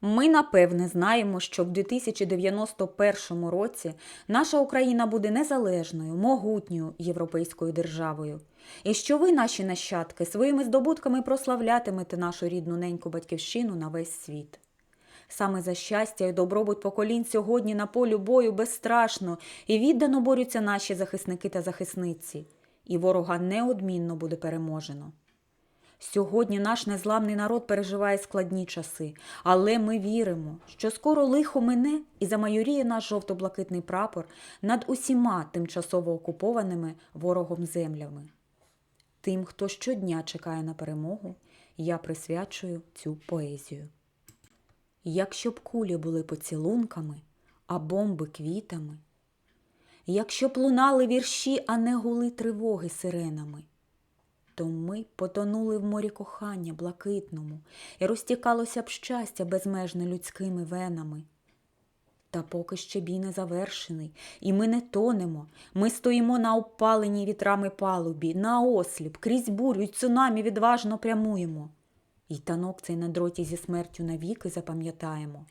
Ми напевне знаємо, що в 2091 році наша Україна буде незалежною, могутньою європейською державою. І що ви, наші нащадки, своїми здобутками прославлятимете нашу рідну неньку батьківщину на весь світ. Саме за щастя і добробут поколінь сьогодні на полю бою безстрашно і віддано борються наші захисники та захисниці, і ворога неодмінно буде переможено. Сьогодні наш незламний народ переживає складні часи, але ми віримо, що скоро лихо мине і замайоріє наш жовто-блакитний прапор над усіма тимчасово окупованими ворогом землями. Тим, хто щодня чекає на перемогу, я присвячую цю поезію. Якщо б кулі були поцілунками, а бомби квітами, якщо б лунали вірші, а не гули тривоги сиренами, то ми потонули в морі кохання блакитному, і розтікалося б щастя безмежне людськими венами. Та поки ще бій не завершений, і ми не тонемо. Ми стоїмо на опаленій вітрами палубі, на осліп, крізь бурю й цунамі відважно прямуємо. І танок цей на дроті зі смертю навіки запам'ятаємо.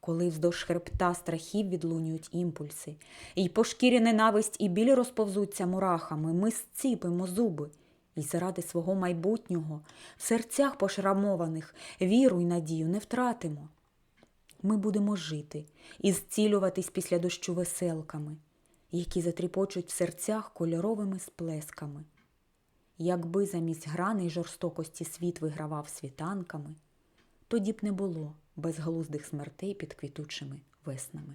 Коли вздовж хребта страхів відлунюють імпульси, і по шкірі ненависть і біль розповзуться мурахами, ми зціпимо зуби, і заради свого майбутнього в серцях пошрамованих віру й надію не втратимо. Ми будемо жити і зцілюватись після дощу веселками, які затріпочуть в серцях кольоровими сплесками. Якби замість грани й жорстокості світ вигравав світанками, тоді б не було безглуздих смертей під квітучими веснами.